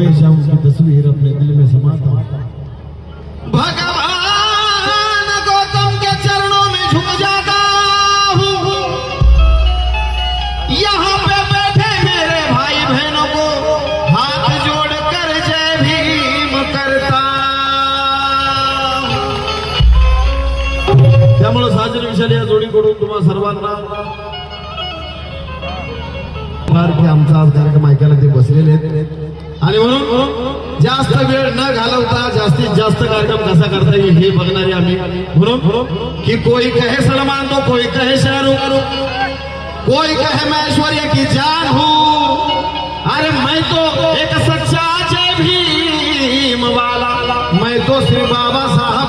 हमेशा उनकी तस्वीर अपने दिल में समाता हूँ। भगवान गौतम के चरणों में झुक जाता हूँ। यहाँ पे बैठे मेरे भाई बहनों को हाथ जोड़कर जय भीम करता त्यामुळे साजन विशाल या जोडीकडून तुम्हा सर्वांना फार की आमचा आज कार्यक्रम ऐकायला ते बसलेले आहेत आणि म्हणून जास्त न घालवता कार्यक्रम कसा करता येईल हे बघणारे आम्ही. कोई कहे सलमान तो कोई कहे शाहरुख. कोई कहे मैं ऐश्वर्य की जान हूँ। अरे मैं तो एक सच्चा जय भीम वाला। मैं तो श्री बाबा साहब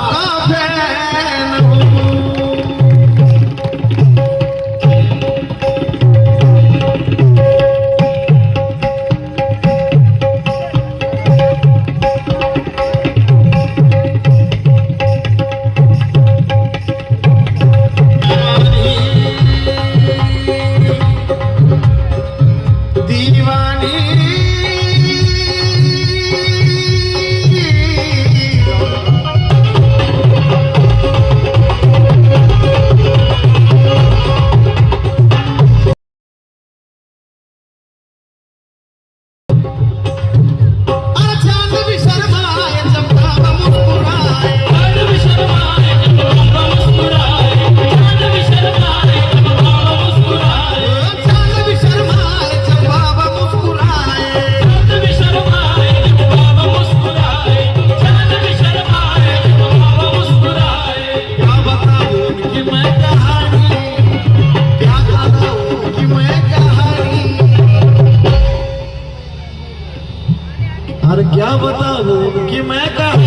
क्या बताऊ की मैं होतं?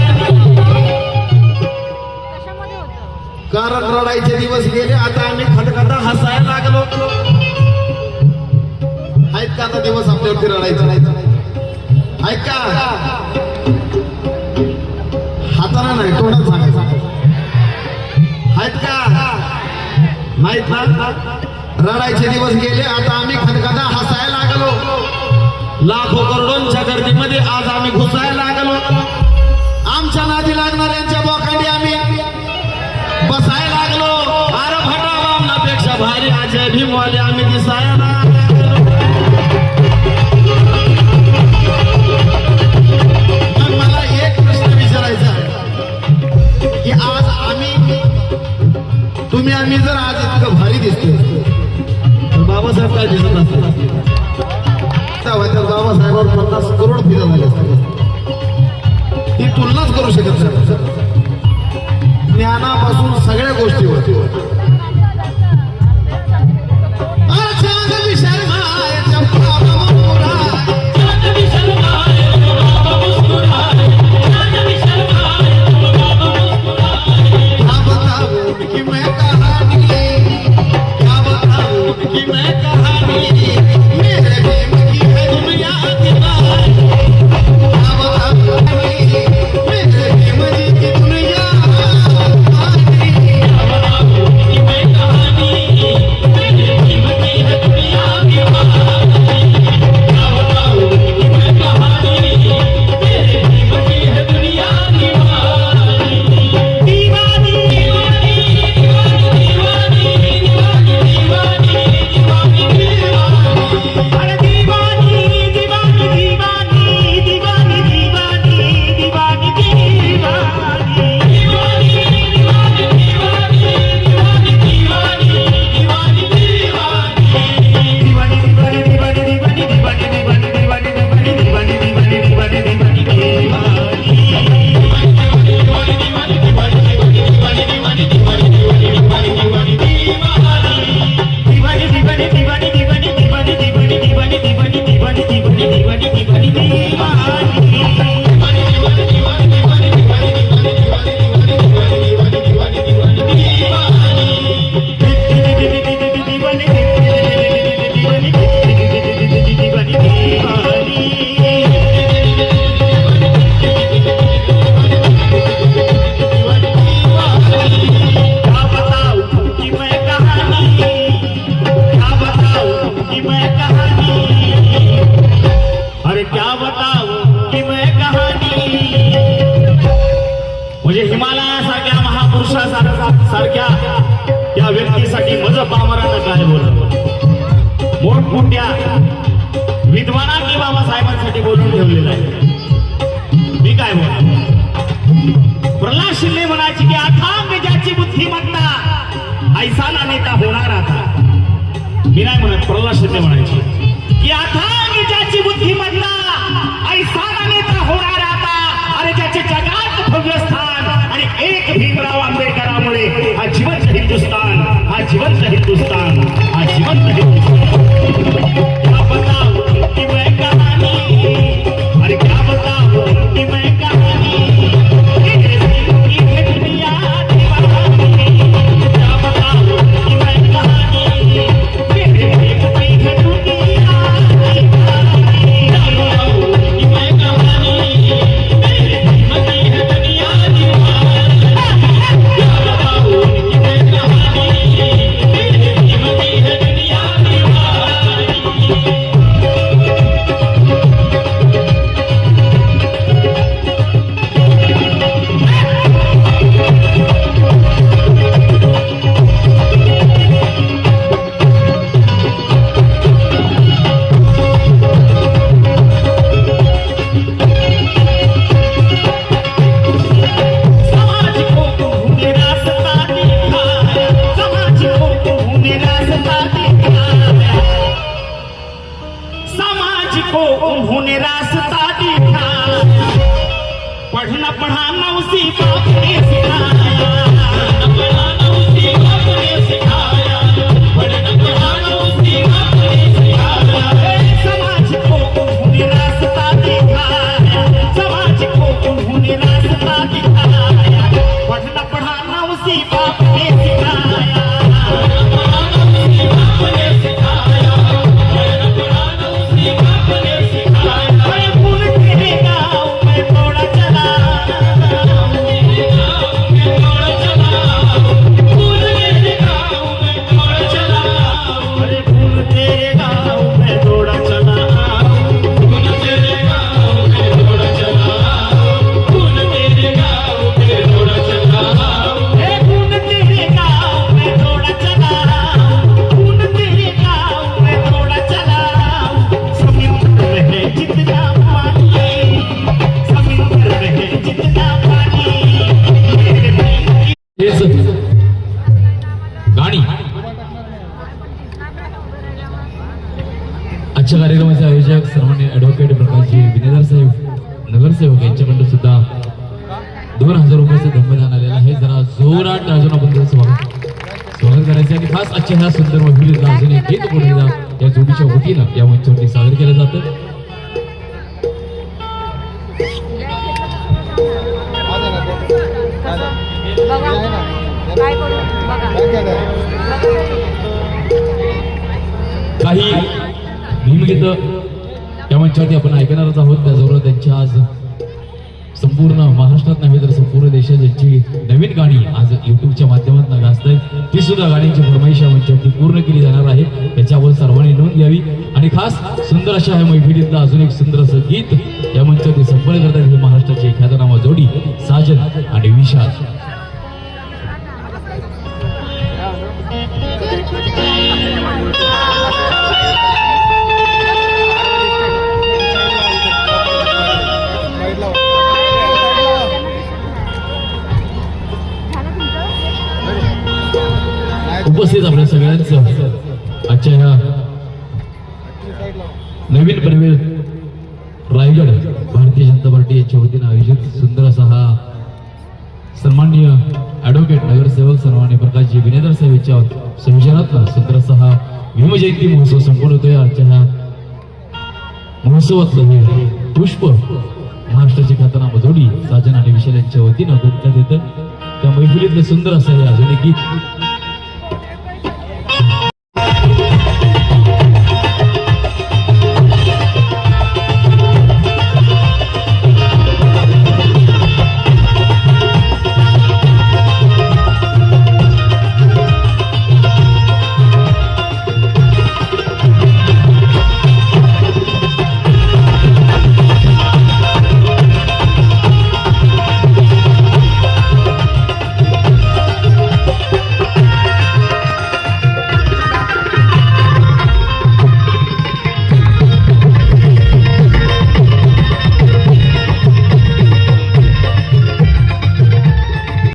कारण रडायचे दिवस गेले आता आम्ही खटखटा हसायला लागलो. आहेत का आता दिवस आपल्यावरती रडायचं? आहेत का? हाताने नाही तोंडात सांगायचं. आहेत का? माहीत ना? रडायचे दिवस गेले आता आम्ही खटखटा हसायला लागलो. लाखो करोडोंच्या गर्दीमध्ये आज आम्ही घुसायला लागलो. आमच्या नादी लागणाऱ्यांच्या बोकांडी आम्ही बसायला लागलो. अरे भटा वामनापेक्षा भारी अजय भीमवाले आम्ही दिसायला मला एक प्रश्न विचारायचा आहे की आज आम्ही तुम्ही आम्ही जर आज इतकं भारी दिसतो तर बाबासाहेब काय दिसत असतात? तेव्हा त्या बाबासाहेबांवर पन्नास करोड फिदा झाले असते. ती तुलनाच करू शकत नाही. ज्ञानापासून सगळ्या गोष्टी चांद Thank you. मज पामरानं काय बोलत? मोठमोठ्या विद्वानांनी बाबासाहेबांसाठी बोलून ठेवलेलं आहे. मी काय बोल प्रल्हाद शिंदे म्हणायची की अथांग ज्याची बुद्धिमत्ता ऐसाला नेता होणार आता. मी नाही म्हणत प्रल्हाद शिंदे म्हणायची. दोन हजार रुपयाचं धम्मदान आलेलं आहे. जरा जोरात अजून आपण स्वागत स्वागत करायचं आणि खास आजच्या ह्या सुंदर महिलेला अजून एक गीत पुढे या जोडीच्या वतीनं या मंचावरती सादर केलं जातं. काही भीमगीत या मंचावरती आपण ऐकणारच आहोत. त्याचबरोबर त्यांच्या आज संपूर्ण महाराष्ट्रात नव्हे तर संपूर्ण देशात ज्यांची नवीन गाणी आज युट्यूबच्या माध्यमातून गाजत आहेत ती सुद्धा गाण्यांची फरमाईश या मंचावरती पूर्ण केली जाणार आहे. त्याच्यावर सर्वांनी नोंद घ्यावी. आणि खास सुंदर अशा ह्या मैफिलीतलं अजून एक सुंदर असं गीत या मंचावरती संपन्न करतात हे महाराष्ट्राची ख्यातनामा जोडी साजन आणि विशाल. उपस्थित आपल्या सगळ्यांचं आजच्या ह्या नवीन प्रवेश रायगड भारतीय जनता पार्टी यांच्या वतीनं आयोजित सुंदर असा हा सन्माननीय ऍडव्होकेट नगरसेवक सन्मान्य प्रकाशजी विनेदर साहेब यांच्या संयोजनातला सुंदर असा हा भीमजयंती महोत्सव संपूर्ण होतोय. आजच्या ह्या महोत्सवातलं हे पुष्प महाराष्ट्राची ख्यातनाम जोडी साजन आणि विशाल यांच्या वतीनं गुप्त येतं. त्या मैफिलीतलं सुंदर असं हे अजून एक गीत